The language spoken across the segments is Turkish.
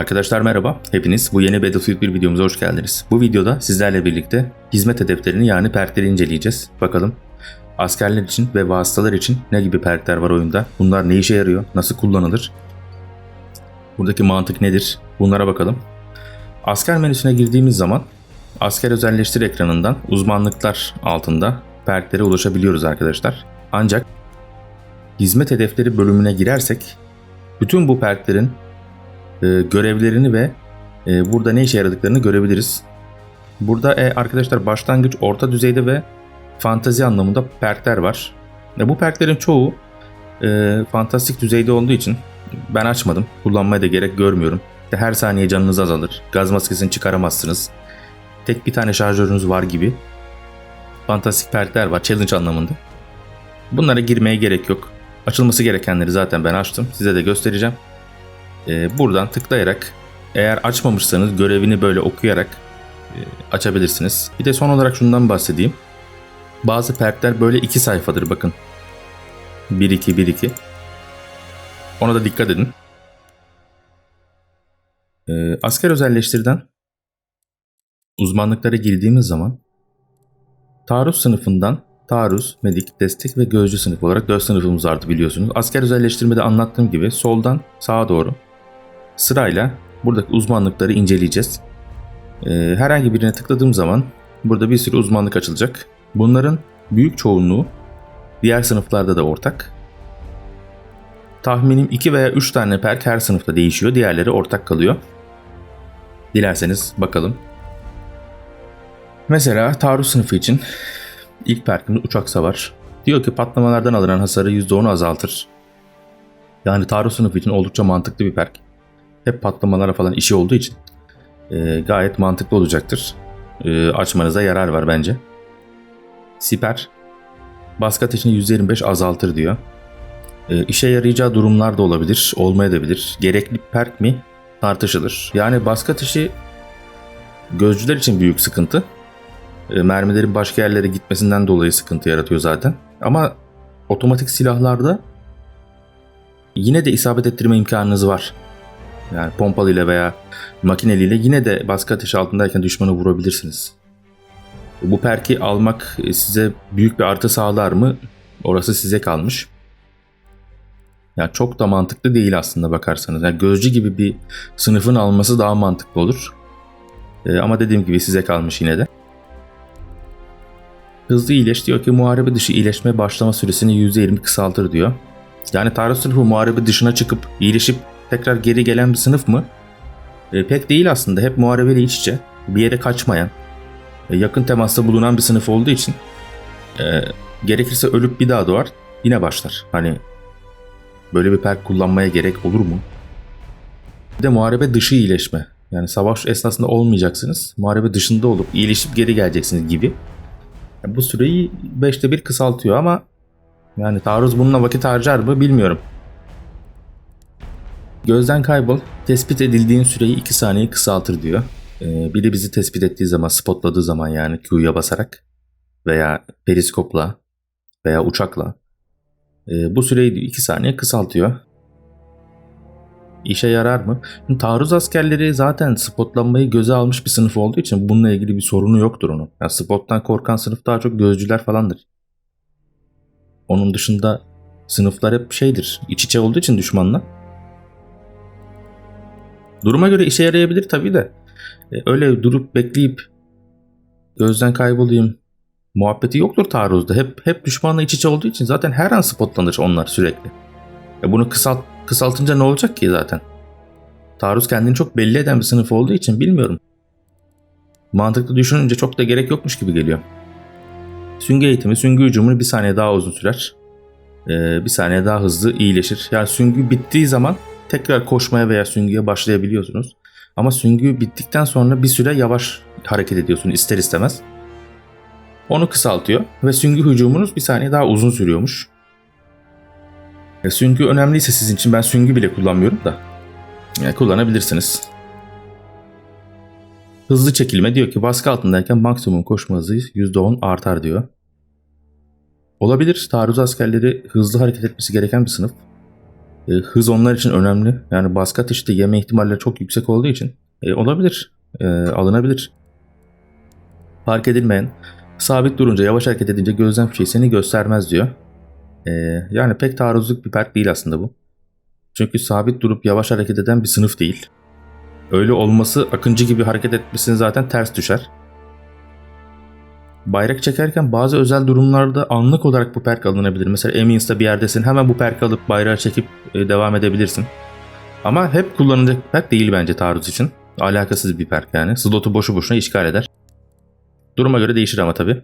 Arkadaşlar merhaba, hepiniz bu yeni Battlefield 1 videomuza hoş geldiniz. Bu videoda sizlerle birlikte hizmet hedeflerini yani perkleri inceleyeceğiz. Bakalım askerler için ve vasıtalar için ne gibi perkler var oyunda? Bunlar ne işe yarıyor? Nasıl kullanılır? Buradaki mantık nedir? Bunlara bakalım. Asker menüsüne girdiğimiz zaman asker özelleştir ekranından uzmanlıklar altında perklere ulaşabiliyoruz arkadaşlar. Ancak hizmet hedefleri bölümüne girersek bütün bu perklerin e, görevlerini ve e, burada ne işe yaradıklarını görebiliriz. Burada e, arkadaşlar başlangıç, orta düzeyde ve fantazi anlamında perkler var. E, bu perklerin çoğu fantastik düzeyde olduğu için ben açmadım. Kullanmaya da gerek görmüyorum. Her saniye canınız azalır. Gaz maskesini çıkaramazsınız. Tek bir tane şarjörünüz var gibi. Fantastik perkler var challenge anlamında. Bunlara girmeye gerek yok. Açılması gerekenleri zaten ben açtım. Size de göstereceğim. Ee, buradan tıklayarak eğer açmamışsanız görevini böyle okuyarak e, açabilirsiniz. Bir de son olarak şundan bahsedeyim. Bazı perkler böyle iki sayfadır bakın. 1-2 1-2. Ona da dikkat edin. Ee, asker özelleştirden uzmanlıklara girdiğimiz zaman taarruz sınıfından taarruz, medik, destek ve gözcü sınıf olarak 4 sınıfımız vardı biliyorsunuz. Asker özelleştirmede anlattığım gibi soldan sağa doğru sırayla buradaki uzmanlıkları inceleyeceğiz. Ee, herhangi birine tıkladığım zaman burada bir sürü uzmanlık açılacak. Bunların büyük çoğunluğu diğer sınıflarda da ortak. Tahminim 2 veya 3 tane perk her sınıfta değişiyor. Diğerleri ortak kalıyor. Dilerseniz bakalım. Mesela taarruz sınıfı için ilk perkimiz uçak savar. Diyor ki patlamalardan alınan hasarı %10 azaltır. Yani taarruz sınıfı için oldukça mantıklı bir perk. Hep patlamalara falan işi olduğu için e, gayet mantıklı olacaktır. E, açmanıza yarar var bence. Siper baskı ateşini %25 azaltır diyor. E, işe yarayacağı durumlar da olabilir, olmayabilir. Gerekli perk mi tartışılır. Yani baskı ateşi gözcüler için büyük sıkıntı. E, mermilerin başka yerlere gitmesinden dolayı sıkıntı yaratıyor zaten. Ama otomatik silahlarda yine de isabet ettirme imkanınız var. Yani pompalıyla veya makineliyle yine de baskı ateşi altındayken düşmanı vurabilirsiniz. Bu perki almak size büyük bir artı sağlar mı? Orası size kalmış. Yani çok da mantıklı değil aslında bakarsanız. Yani gözcü gibi bir sınıfın alması daha mantıklı olur. Ee, ama dediğim gibi size kalmış yine de. Hızlı iyileş diyor ki muharebe dışı iyileşme başlama süresini %20 kısaltır diyor. Yani taarruz sınıfı muharebe dışına çıkıp iyileşip tekrar geri gelen bir sınıf mı? E, pek değil aslında. Hep muharebeyle iç içe. Bir yere kaçmayan, e, yakın temasta bulunan bir sınıf olduğu için e, gerekirse ölüp bir daha doğar yine başlar. Hani böyle bir perk kullanmaya gerek olur mu? Bir de muharebe dışı iyileşme. Yani savaş esnasında olmayacaksınız. Muharebe dışında olup iyileşip geri geleceksiniz gibi. Yani bu süreyi 5'te 1 kısaltıyor ama yani taarruz bununla vakit harcar mı bilmiyorum. Gözden kaybol. Tespit edildiğin süreyi 2 saniye kısaltır diyor. Ee, biri bizi tespit ettiği zaman, spotladığı zaman yani Q'ya basarak veya periskopla veya uçakla e, bu süreyi 2 saniye kısaltıyor. İşe yarar mı? Taarruz askerleri zaten spotlanmayı göze almış bir sınıf olduğu için bununla ilgili bir sorunu yoktur onun. Yani spottan korkan sınıf daha çok gözcüler falandır. Onun dışında sınıflar hep şeydir, iç içe olduğu için düşmanla. Duruma göre işe yarayabilir tabii de. E, öyle durup bekleyip gözden kaybolayım muhabbeti yoktur taarruzda. Hep hep düşmanla iç içe olduğu için zaten her an spotlanır onlar sürekli. E bunu kısalt, kısaltınca ne olacak ki zaten? Taarruz kendini çok belli eden bir sınıf olduğu için bilmiyorum. Mantıklı düşününce çok da gerek yokmuş gibi geliyor. Süngü eğitimi süngü hücumunu bir saniye daha uzun sürer. Ee, bir saniye daha hızlı iyileşir. Yani süngü bittiği zaman tekrar koşmaya veya süngüye başlayabiliyorsunuz. Ama süngü bittikten sonra bir süre yavaş hareket ediyorsunuz ister istemez. Onu kısaltıyor ve süngü hücumunuz bir saniye daha uzun sürüyormuş. E, süngü önemliyse sizin için ben süngü bile kullanmıyorum da. Yani kullanabilirsiniz. Hızlı çekilme diyor ki baskı altındayken maksimum koşma hızı %10 artar diyor. Olabilir. Taarruz askerleri hızlı hareket etmesi gereken bir sınıf. E, hız onlar için önemli. Yani baskı ateşi yeme ihtimalleri çok yüksek olduğu için e, olabilir. E, alınabilir. Fark edilmeyen, sabit durunca yavaş hareket edince gözlem fişeği seni göstermez diyor. E, yani pek taarruzluk bir perk değil aslında bu. Çünkü sabit durup yavaş hareket eden bir sınıf değil. Öyle olması akıncı gibi hareket etmesini zaten ters düşer. Bayrak çekerken bazı özel durumlarda anlık olarak bu perk alınabilir. Mesela Emins'te bir yerdesin hemen bu perk alıp bayrağı çekip e, devam edebilirsin. Ama hep kullanılacak perk değil bence taarruz için. Alakasız bir perk yani. Slotu boşu boşuna işgal eder. Duruma göre değişir ama tabi.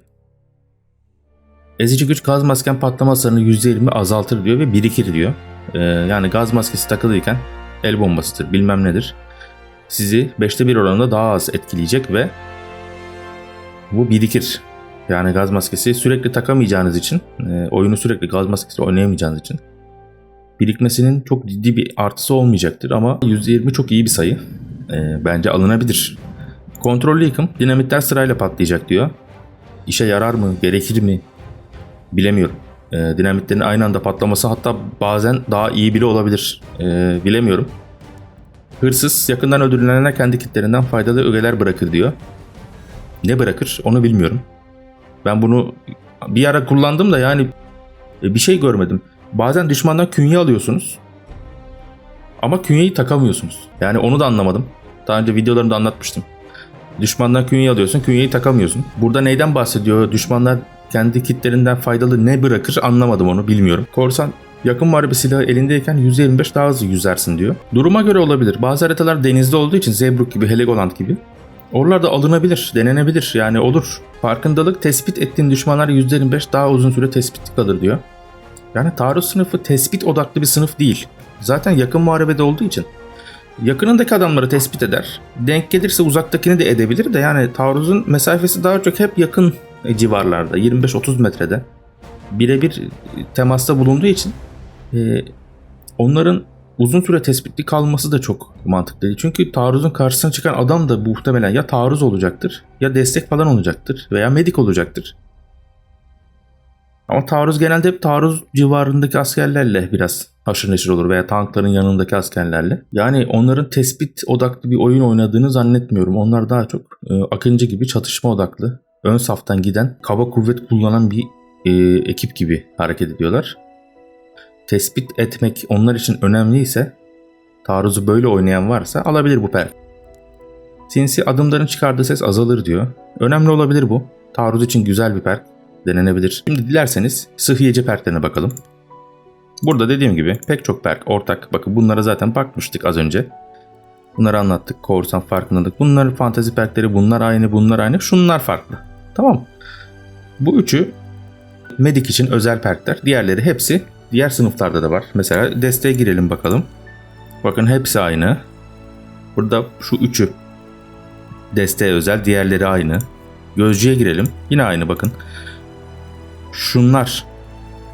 Ezici güç gaz masken patlama hasarını %20 azaltır diyor ve birikir diyor. Ee, yani gaz maskesi takılıyken el bombasıdır bilmem nedir. Sizi 5'te 1 oranında daha az etkileyecek ve bu birikir. Yani gaz maskesi sürekli takamayacağınız için, e, oyunu sürekli gaz maskesi oynayamayacağınız için birikmesinin çok ciddi bir artısı olmayacaktır ama %20 çok iyi bir sayı. E, bence alınabilir. Kontrollü yıkım dinamitler sırayla patlayacak diyor. İşe yarar mı, gerekir mi bilemiyorum. E, dinamitlerin aynı anda patlaması hatta bazen daha iyi bile olabilir. E, bilemiyorum. Hırsız yakından öldürülenler kendi kitlerinden faydalı ögeler bırakır diyor. Ne bırakır onu bilmiyorum. Ben bunu bir ara kullandım da yani e, bir şey görmedim. Bazen düşmandan künye alıyorsunuz. Ama künyeyi takamıyorsunuz. Yani onu da anlamadım. Daha önce videolarımda anlatmıştım. Düşmandan künye alıyorsun, künyeyi takamıyorsun. Burada neyden bahsediyor? Düşmanlar kendi kitlerinden faydalı ne bırakır anlamadım onu bilmiyorum. Korsan yakın muharebe silahı elindeyken %25 daha hızlı yüzersin diyor. Duruma göre olabilir. Bazı haritalar denizde olduğu için Zeebrugge gibi, Helegoland gibi. Oralarda alınabilir, denenebilir yani olur. Farkındalık tespit ettiğin düşmanlar %25 daha uzun süre tespit kalır diyor. Yani taarruz sınıfı tespit odaklı bir sınıf değil. Zaten yakın muharebede olduğu için. Yakınındaki adamları tespit eder. Denk gelirse uzaktakini de edebilir de yani taarruzun mesafesi daha çok hep yakın civarlarda 25-30 metrede. Birebir temasta bulunduğu için e, onların uzun süre tespitli kalması da çok mantıklı değil. Çünkü taarruzun karşısına çıkan adam da muhtemelen ya taarruz olacaktır ya destek falan olacaktır veya medik olacaktır. Ama taarruz genelde hep taarruz civarındaki askerlerle biraz haşır neşir olur veya tankların yanındaki askerlerle. Yani onların tespit odaklı bir oyun oynadığını zannetmiyorum. Onlar daha çok e, Akıncı gibi çatışma odaklı, ön saftan giden, kaba kuvvet kullanan bir e, ekip gibi hareket ediyorlar. Tespit etmek onlar için önemliyse, taarruzu böyle oynayan varsa alabilir bu perk. Sinsi adımların çıkardığı ses azalır diyor. Önemli olabilir bu. Taarruz için güzel bir perk denenebilir. Şimdi dilerseniz sıhhiyeci perklerine bakalım. Burada dediğim gibi pek çok perk ortak. Bakın bunlara zaten bakmıştık az önce. Bunları anlattık. Korsan farkındalık. Bunların fantezi perkleri bunlar aynı bunlar aynı. Şunlar farklı. Tamam. Bu üçü Medik için özel perkler. Diğerleri hepsi diğer sınıflarda da var. Mesela desteğe girelim bakalım. Bakın hepsi aynı. Burada şu üçü desteğe özel. Diğerleri aynı. Gözcüye girelim. Yine aynı bakın. Şunlar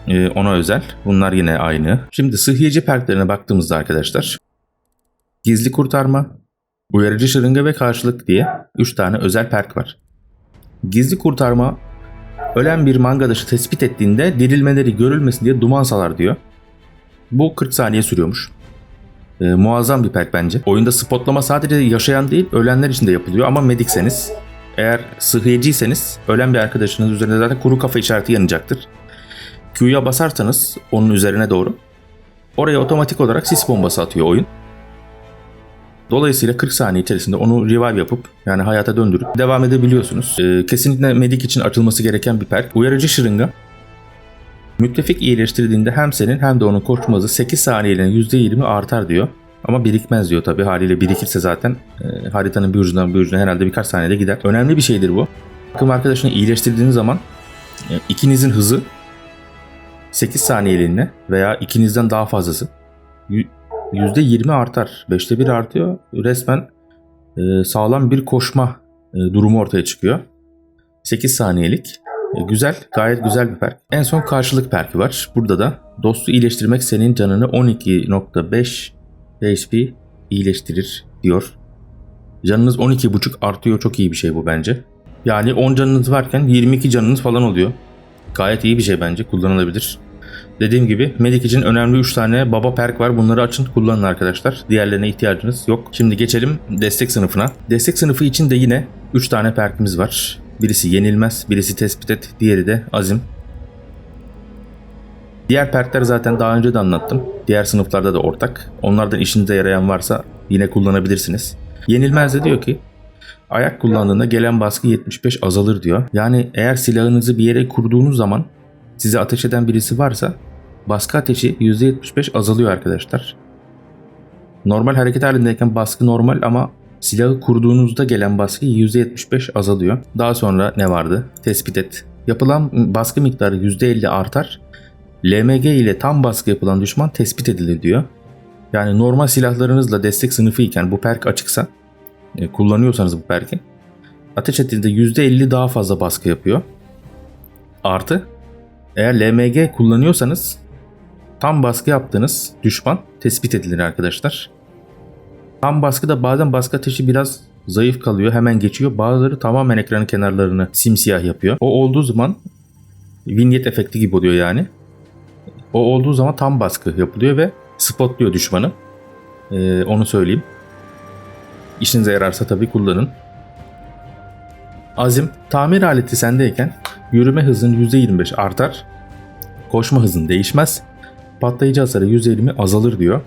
e, ona özel. Bunlar yine aynı. Şimdi sıhhiyeci perklerine baktığımızda arkadaşlar. Gizli kurtarma, uyarıcı şırınga ve karşılık diye 3 tane özel perk var. Gizli kurtarma ölen bir mangadaşı tespit ettiğinde dirilmeleri görülmesin diye duman salar diyor. Bu 40 saniye sürüyormuş. E, muazzam bir perk bence. Oyunda spotlama sadece yaşayan değil ölenler için de yapılıyor ama medikseniz eğer sıhhiyeciyseniz ölen bir arkadaşınız üzerinde zaten kuru kafa işareti yanacaktır. Q'ya basarsanız onun üzerine doğru oraya otomatik olarak sis bombası atıyor oyun. Dolayısıyla 40 saniye içerisinde onu revive yapıp yani hayata döndürüp devam edebiliyorsunuz. Ee, kesinlikle medik için açılması gereken bir perk. Uyarıcı şırınga. Müttefik iyileştirdiğinde hem senin hem de onun koşma hızı 8 saniyeliğine %20 artar diyor. Ama birikmez diyor tabi haliyle birikirse zaten e, haritanın bir ucundan bir ucuna herhalde birkaç saniyede gider. Önemli bir şeydir bu. Takım arkadaşını iyileştirdiğiniz zaman e, ikinizin hızı 8 saniyeliğine veya ikinizden daha fazlası %20 artar. 5'te 1 artıyor. Resmen e, sağlam bir koşma e, durumu ortaya çıkıyor. 8 saniyelik. E, güzel, gayet güzel bir perk. En son karşılık perki var. Burada da dostu iyileştirmek senin canını 12.5 HP iyileştirir diyor. Canınız 12.5 artıyor. Çok iyi bir şey bu bence. Yani 10 canınız varken 22 canınız falan oluyor. Gayet iyi bir şey bence. Kullanılabilir. Dediğim gibi Medik için önemli 3 tane baba perk var. Bunları açın kullanın arkadaşlar. Diğerlerine ihtiyacınız yok. Şimdi geçelim destek sınıfına. Destek sınıfı için de yine 3 tane perkimiz var. Birisi yenilmez, birisi tespit et, diğeri de azim. Diğer perkler zaten daha önce de anlattım. Diğer sınıflarda da ortak. Onlardan işinize yarayan varsa yine kullanabilirsiniz. Yenilmez de diyor ki ayak kullandığında gelen baskı 75 azalır diyor. Yani eğer silahınızı bir yere kurduğunuz zaman size ateş eden birisi varsa baskı ateşi %75 azalıyor arkadaşlar. Normal hareket halindeyken baskı normal ama silahı kurduğunuzda gelen baskı %75 azalıyor. Daha sonra ne vardı? Tespit et. Yapılan baskı miktarı %50 artar. LMG ile tam baskı yapılan düşman tespit edilir diyor. Yani normal silahlarınızla destek sınıfı iken bu perk açıksa e, kullanıyorsanız bu perki ateş ettiğinde %50 daha fazla baskı yapıyor. Artı eğer LMG kullanıyorsanız tam baskı yaptığınız düşman tespit edilir arkadaşlar. Tam baskıda bazen baskı ateşi biraz zayıf kalıyor hemen geçiyor. Bazıları tamamen ekranın kenarlarını simsiyah yapıyor. O olduğu zaman vignette efekti gibi oluyor yani. O olduğu zaman tam baskı yapılıyor ve spotluyor düşmanı. Ee, onu söyleyeyim. İşinize yararsa tabii kullanın. Azim, tamir aleti sendeyken yürüme hızın %25 artar. Koşma hızın değişmez. Patlayıcı hasarı %20 azalır diyor.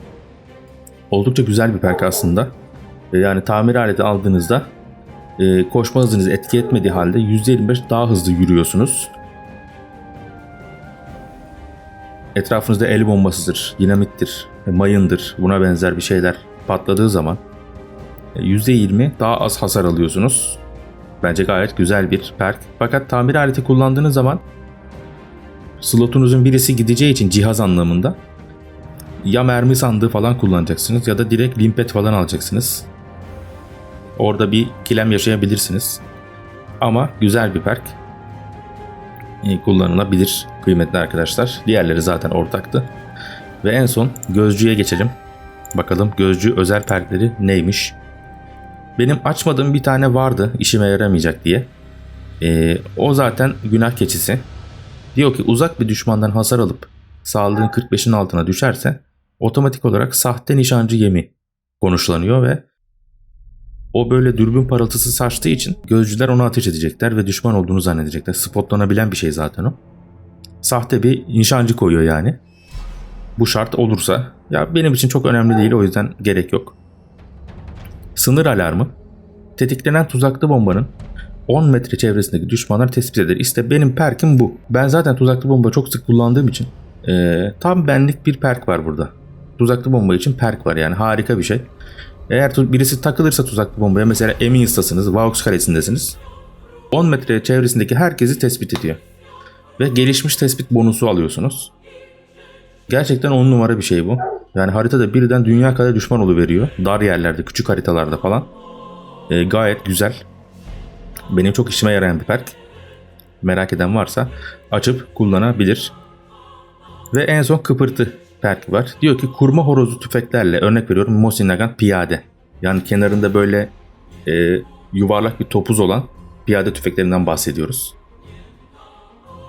Oldukça güzel bir perk aslında. Ee, Yani tamir aleti aldığınızda e, koşma hızınız etki etmediği halde %25 daha hızlı yürüyorsunuz. Etrafınızda el bombasıdır, dinamittir, mayındır, buna benzer bir şeyler patladığı zaman %20 daha az hasar alıyorsunuz. Bence gayet güzel bir perk. Fakat tamir aleti kullandığınız zaman slotunuzun birisi gideceği için cihaz anlamında ya mermi sandığı falan kullanacaksınız ya da direkt limpet falan alacaksınız. Orada bir kilem yaşayabilirsiniz. Ama güzel bir perk. E, kullanılabilir kıymetli arkadaşlar. Diğerleri zaten ortaktı. Ve en son gözcüye geçelim. Bakalım gözcü özel perkleri neymiş? Benim açmadığım bir tane vardı işime yaramayacak diye. E, o zaten günah keçisi. Diyor ki uzak bir düşmandan hasar alıp sağlığın 45'in altına düşerse otomatik olarak sahte nişancı yemi konuşlanıyor ve o böyle dürbün parıltısı saçtığı için gözcüler onu ateş edecekler ve düşman olduğunu zannedecekler. Spotlanabilen bir şey zaten o. Sahte bir nişancı koyuyor yani. Bu şart olursa ya benim için çok önemli değil o yüzden gerek yok. Sınır alarmı. Tetiklenen tuzaklı bombanın 10 metre çevresindeki düşmanları tespit eder. İşte benim perkim bu. Ben zaten tuzaklı bomba çok sık kullandığım için eee, tam benlik bir perk var burada. Tuzaklı bomba için perk var yani harika bir şey. Eğer birisi takılırsa tuzaklı bombaya mesela Emins'tasınız, Vaux kalesindesiniz. 10 metre çevresindeki herkesi tespit ediyor. Ve gelişmiş tespit bonusu alıyorsunuz. Gerçekten 10 numara bir şey bu. Yani haritada birden dünya kadar düşman veriyor. Dar yerlerde, küçük haritalarda falan. Ee, gayet güzel. Benim çok işime yarayan bir perk. Merak eden varsa açıp kullanabilir. Ve en son kıpırtı perk var. Diyor ki kurma horozu tüfeklerle örnek veriyorum Mosin piyade. Yani kenarında böyle e, yuvarlak bir topuz olan piyade tüfeklerinden bahsediyoruz.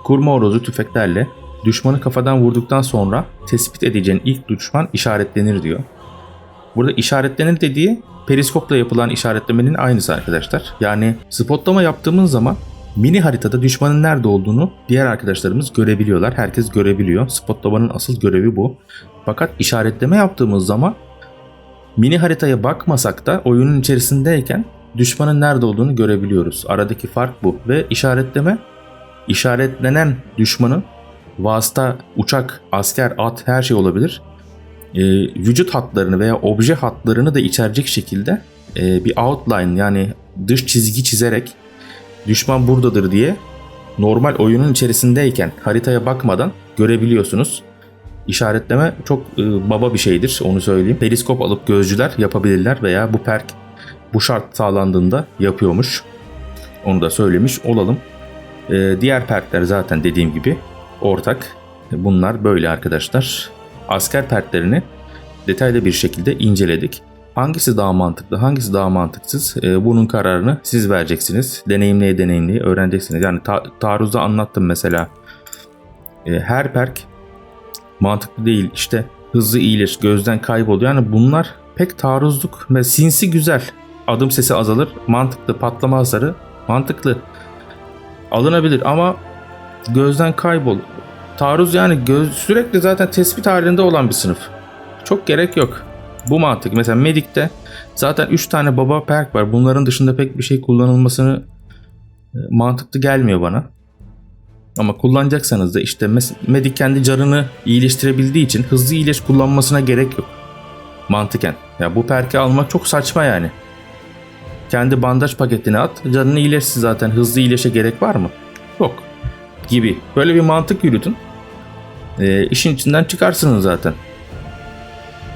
Kurma horozu tüfeklerle düşmanı kafadan vurduktan sonra tespit edeceğin ilk düşman işaretlenir diyor. Burada işaretlenir dediği periskopla yapılan işaretlemenin aynısı arkadaşlar. Yani spotlama yaptığımız zaman mini haritada düşmanın nerede olduğunu diğer arkadaşlarımız görebiliyorlar. Herkes görebiliyor. Spotlamanın asıl görevi bu. Fakat işaretleme yaptığımız zaman mini haritaya bakmasak da oyunun içerisindeyken düşmanın nerede olduğunu görebiliyoruz. Aradaki fark bu ve işaretleme işaretlenen düşmanın vasıta, uçak, asker, at her şey olabilir. Ee, vücut hatlarını veya obje hatlarını da içerecek şekilde e, bir outline yani dış çizgi çizerek düşman buradadır diye normal oyunun içerisindeyken haritaya bakmadan görebiliyorsunuz. İşaretleme çok e, baba bir şeydir onu söyleyeyim. Periskop alıp gözcüler yapabilirler veya bu perk bu şart sağlandığında yapıyormuş. Onu da söylemiş olalım. E, diğer perkler zaten dediğim gibi ortak. Bunlar böyle arkadaşlar. Asker perklerini detaylı bir şekilde inceledik. Hangisi daha mantıklı, hangisi daha mantıksız e, bunun kararını siz vereceksiniz. Deneyimleye deneyimleye öğreneceksiniz. Yani ta- taarruzda anlattım mesela. E, her perk mantıklı değil. İşte hızlı iyileş, gözden kayboluyor. Yani bunlar pek taarruzluk ve sinsi güzel. Adım sesi azalır, mantıklı, patlama hasarı mantıklı. Alınabilir ama gözden kaybol. Taarruz yani göz, sürekli zaten tespit halinde olan bir sınıf. Çok gerek yok. Bu mantık. Mesela Medic'te zaten 3 tane baba perk var. Bunların dışında pek bir şey kullanılmasını e, mantıklı gelmiyor bana. Ama kullanacaksanız da işte Medic kendi canını iyileştirebildiği için hızlı iyileş kullanmasına gerek yok. Mantıken. Ya bu perki almak çok saçma yani. Kendi bandaj paketine at. Canını iyileşsin zaten. Hızlı iyileşe gerek var mı? Yok. Gibi. Böyle bir mantık yürütün. E, işin içinden çıkarsınız zaten.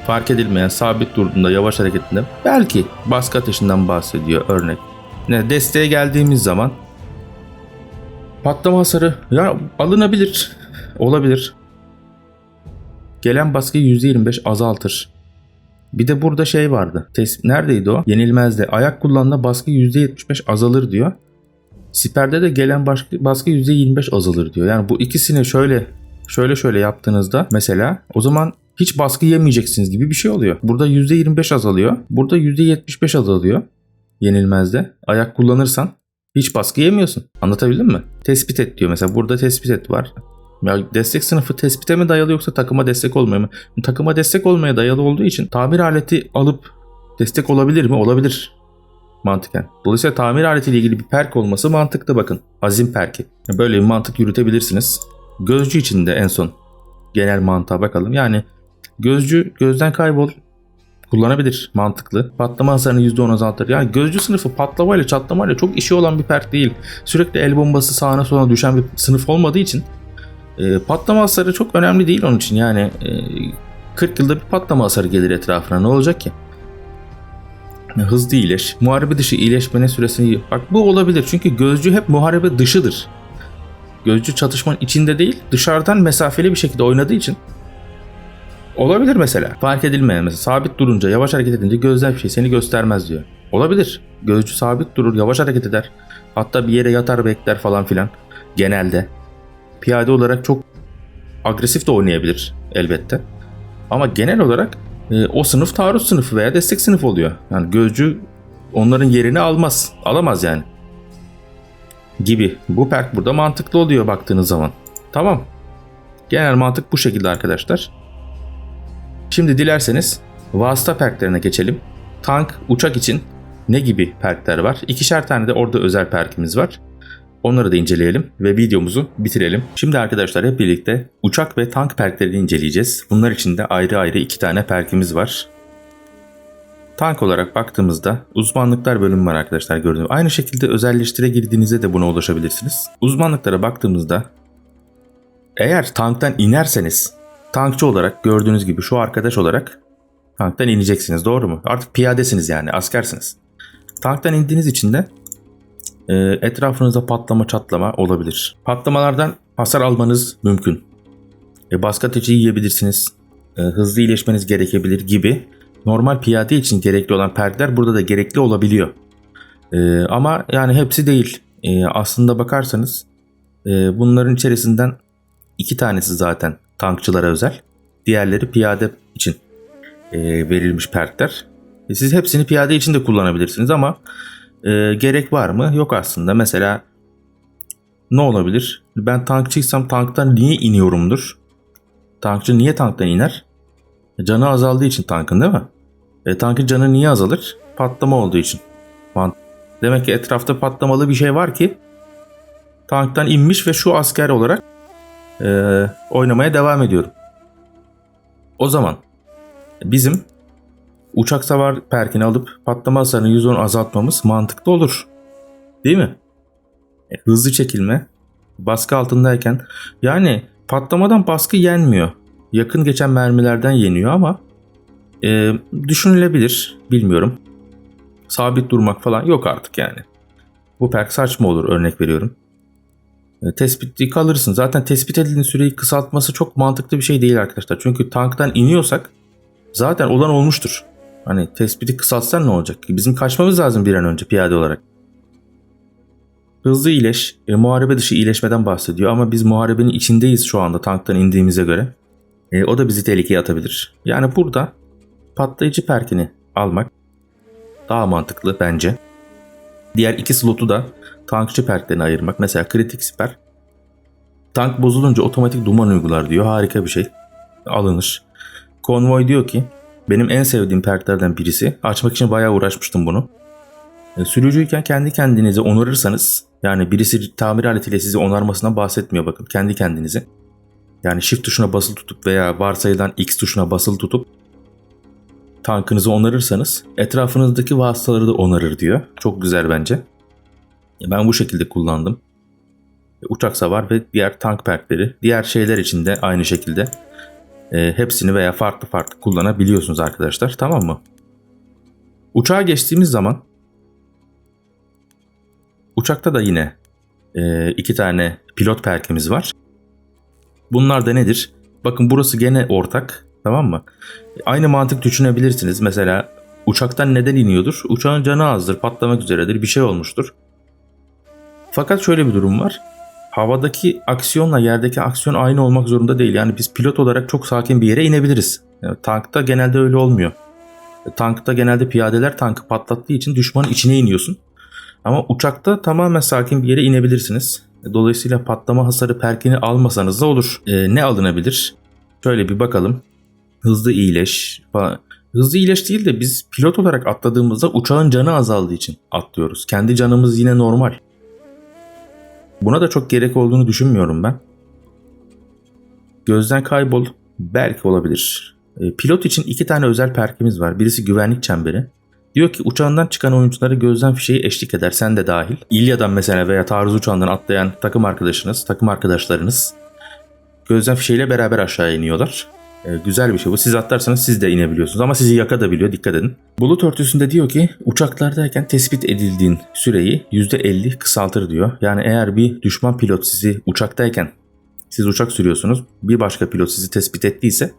Fark edilmeyen sabit durduğunda yavaş hareketinde belki baskı ateşinden bahsediyor örnek. Ne desteğe geldiğimiz zaman patlama hasarı ya alınabilir. Olabilir. Gelen baskıyı %25 azaltır. Bir de burada şey vardı. Tespit neredeydi o? Yenilmezde. Ayak kullanımda baskı %75 azalır diyor. Siperde de gelen baskı, baskı %25 azalır diyor. Yani bu ikisini şöyle şöyle şöyle yaptığınızda mesela o zaman hiç baskı yemeyeceksiniz gibi bir şey oluyor. Burada %25 azalıyor. Burada %75 azalıyor. Yenilmezde. Ayak kullanırsan hiç baskı yemiyorsun. Anlatabildim mi? Tespit et diyor mesela. Burada tespit et var. Ya destek sınıfı tespite mi dayalı yoksa takıma destek olmaya mı? Takıma destek olmaya dayalı olduğu için tamir aleti alıp destek olabilir mi? Olabilir. Mantıken. Dolayısıyla tamir aletiyle ilgili bir perk olması mantıklı bakın. Azim perki. Böyle bir mantık yürütebilirsiniz. Gözcü için de en son genel mantığa bakalım. Yani gözcü gözden kaybol kullanabilir. Mantıklı. Patlama hasarını %10 azaltır. Yani gözcü sınıfı patlamayla çatlamayla çok işi olan bir perk değil. Sürekli el bombası sağına sola düşen bir sınıf olmadığı için e, patlama hasarı çok önemli değil onun için. Yani e, 40 yılda bir patlama hasarı gelir etrafına. Ne olacak ki? Hızlı iyileş. Muharebe dışı iyileşmenin süresini... Bak bu olabilir çünkü gözcü hep muharebe dışıdır. Gözcü çatışmanın içinde değil dışarıdan mesafeli bir şekilde oynadığı için olabilir mesela. Fark edilmeyen mesela sabit durunca yavaş hareket edince gözler bir şey seni göstermez diyor. Olabilir. Gözcü sabit durur yavaş hareket eder. Hatta bir yere yatar bekler falan filan. Genelde. Piyade olarak çok agresif de oynayabilir elbette. Ama genel olarak e, o sınıf taarruz sınıfı veya destek sınıfı oluyor. Yani gözcü onların yerini almaz. Alamaz yani. Gibi. Bu perk burada mantıklı oluyor baktığınız zaman. Tamam. Genel mantık bu şekilde arkadaşlar. Şimdi dilerseniz vasıta perklerine geçelim. Tank, uçak için ne gibi perkler var? İkişer tane de orada özel perkimiz var. Onları da inceleyelim ve videomuzu bitirelim. Şimdi arkadaşlar hep birlikte uçak ve tank perklerini inceleyeceğiz. Bunlar için de ayrı ayrı iki tane perkimiz var. Tank olarak baktığımızda uzmanlıklar bölümü var arkadaşlar gördüğünüz. Aynı şekilde özelleştire girdiğinizde de buna ulaşabilirsiniz. Uzmanlıklara baktığımızda eğer tanktan inerseniz tankçı olarak gördüğünüz gibi şu arkadaş olarak tanktan ineceksiniz doğru mu? Artık piyadesiniz yani askersiniz. Tanktan indiğiniz için de e, etrafınızda patlama çatlama olabilir. Patlamalardan hasar almanız mümkün. E, baskı yiyebilirsiniz. E, hızlı iyileşmeniz gerekebilir gibi normal piyade için gerekli olan perkler burada da gerekli olabiliyor. E, ama yani hepsi değil. E, aslında bakarsanız e, bunların içerisinden iki tanesi zaten tankçılara özel. Diğerleri piyade için e, verilmiş perkler. E, siz hepsini piyade için de kullanabilirsiniz ama e, gerek var mı? Yok aslında. Mesela ne olabilir? Ben tankçıysam tanktan niye iniyorumdur? Tankçı niye tanktan iner? Canı azaldığı için tankın değil mi? E, tankın canı niye azalır? Patlama olduğu için. Demek ki etrafta patlamalı bir şey var ki tanktan inmiş ve şu asker olarak e, oynamaya devam ediyorum. O zaman bizim uçak savar perkini alıp patlama hasarını 110 azaltmamız mantıklı olur. Değil mi? E, hızlı çekilme, baskı altındayken yani patlamadan baskı yenmiyor. Yakın geçen mermilerden yeniyor ama e, düşünülebilir. Bilmiyorum. Sabit durmak falan yok artık yani. Bu perk saçma olur örnek veriyorum. E, tespitli kalırsın. Zaten tespit edilen süreyi kısaltması çok mantıklı bir şey değil arkadaşlar. Çünkü tanktan iniyorsak zaten olan olmuştur. Hani tespiti kısaltsan ne olacak ki? Bizim kaçmamız lazım bir an önce piyade olarak. Hızlı iyileş, e, muharebe dışı iyileşmeden bahsediyor ama biz muharebenin içindeyiz şu anda tanktan indiğimize göre. E, o da bizi tehlikeye atabilir. Yani burada patlayıcı perkini almak daha mantıklı bence. Diğer iki slotu da tankçı perklerine ayırmak. Mesela kritik siper. Tank bozulunca otomatik duman uygular diyor. Harika bir şey. Alınır. Konvoy diyor ki benim en sevdiğim perklerden birisi. Açmak için bayağı uğraşmıştım bunu. E, Sürücüyken kendi kendinizi onarırsanız yani birisi tamir aletiyle sizi onarmasından bahsetmiyor bakın kendi kendinizi. Yani shift tuşuna basılı tutup veya varsayılan X tuşuna basılı tutup tankınızı onarırsanız etrafınızdaki vasıtaları da onarır diyor. Çok güzel bence. Ben bu şekilde kullandım. Uçak savar ve diğer tank perkleri. Diğer şeyler için de aynı şekilde e, hepsini veya farklı farklı kullanabiliyorsunuz arkadaşlar. Tamam mı? Uçağa geçtiğimiz zaman uçakta da yine e, iki tane pilot perkimiz var. Bunlar da nedir? Bakın burası gene ortak. Tamam mı? Aynı mantık düşünebilirsiniz. Mesela uçaktan neden iniyordur? Uçağın canı azdır, patlamak üzeredir, bir şey olmuştur. Fakat şöyle bir durum var. Havadaki aksiyonla yerdeki aksiyon aynı olmak zorunda değil. Yani biz pilot olarak çok sakin bir yere inebiliriz. Yani tankta genelde öyle olmuyor. Tankta genelde piyadeler tankı patlattığı için düşmanın içine iniyorsun. Ama uçakta tamamen sakin bir yere inebilirsiniz. Dolayısıyla patlama hasarı perkini almasanız da olur. Ee, ne alınabilir? Şöyle bir bakalım. Hızlı iyileş falan. Hızlı iyileş değil de biz pilot olarak atladığımızda uçağın canı azaldığı için atlıyoruz. Kendi canımız yine normal. Buna da çok gerek olduğunu düşünmüyorum ben. Gözden kaybol belki olabilir. E, Pilot için iki tane özel perkimiz var. Birisi güvenlik çemberi. Diyor ki uçağından çıkan oyuncuları gözlem fişeği eşlik eder sen de dahil. İlya'dan mesela veya taarruz uçağından atlayan takım arkadaşınız, takım arkadaşlarınız gözlem fişeğiyle beraber aşağı iniyorlar. E, güzel bir şey bu. Siz atlarsanız siz de inebiliyorsunuz ama sizi yakabiliyor dikkat edin. Bulut örtüsünde diyor ki uçaklardayken tespit edildiğin süreyi %50 kısaltır diyor. Yani eğer bir düşman pilot sizi uçaktayken siz uçak sürüyorsunuz bir başka pilot sizi tespit ettiyse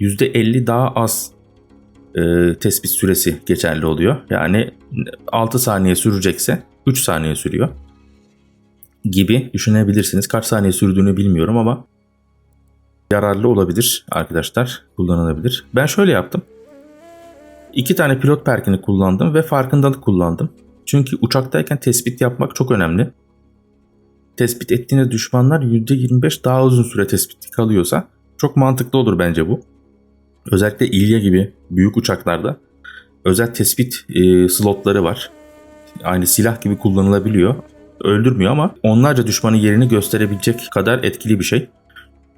%50 daha az e, tespit süresi geçerli oluyor. Yani 6 saniye sürecekse 3 saniye sürüyor gibi düşünebilirsiniz. Kaç saniye sürdüğünü bilmiyorum ama yararlı olabilir arkadaşlar. Kullanılabilir. Ben şöyle yaptım. İki tane pilot perkini kullandım ve farkındalık kullandım. Çünkü uçaktayken tespit yapmak çok önemli. Tespit ettiğinde düşmanlar %25 daha uzun süre tespit kalıyorsa çok mantıklı olur bence bu. Özellikle İlya gibi büyük uçaklarda özel tespit e, slotları var. Aynı silah gibi kullanılabiliyor. Öldürmüyor ama onlarca düşmanın yerini gösterebilecek kadar etkili bir şey.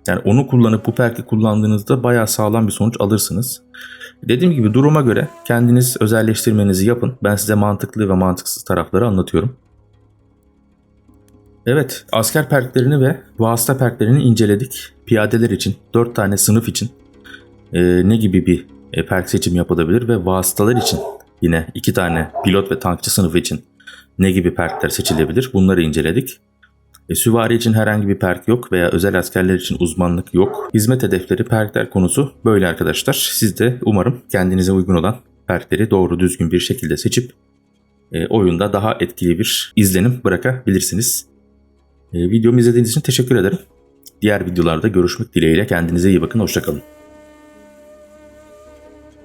Yani onu kullanıp bu perki kullandığınızda bayağı sağlam bir sonuç alırsınız. Dediğim gibi duruma göre kendiniz özelleştirmenizi yapın. Ben size mantıklı ve mantıksız tarafları anlatıyorum. Evet, asker perklerini ve vasıta perklerini inceledik. Piyadeler için, 4 tane sınıf için e, ne gibi bir e, perk seçim yapılabilir ve vasıtalar için yine 2 tane pilot ve tankçı sınıfı için ne gibi perkler seçilebilir bunları inceledik. E, süvari için herhangi bir perk yok veya özel askerler için uzmanlık yok. Hizmet hedefleri perkler konusu böyle arkadaşlar. Siz de umarım kendinize uygun olan perkleri doğru düzgün bir şekilde seçip e, oyunda daha etkili bir izlenim bırakabilirsiniz. E, videomu izlediğiniz için teşekkür ederim. Diğer videolarda görüşmek dileğiyle kendinize iyi bakın. Hoşçakalın.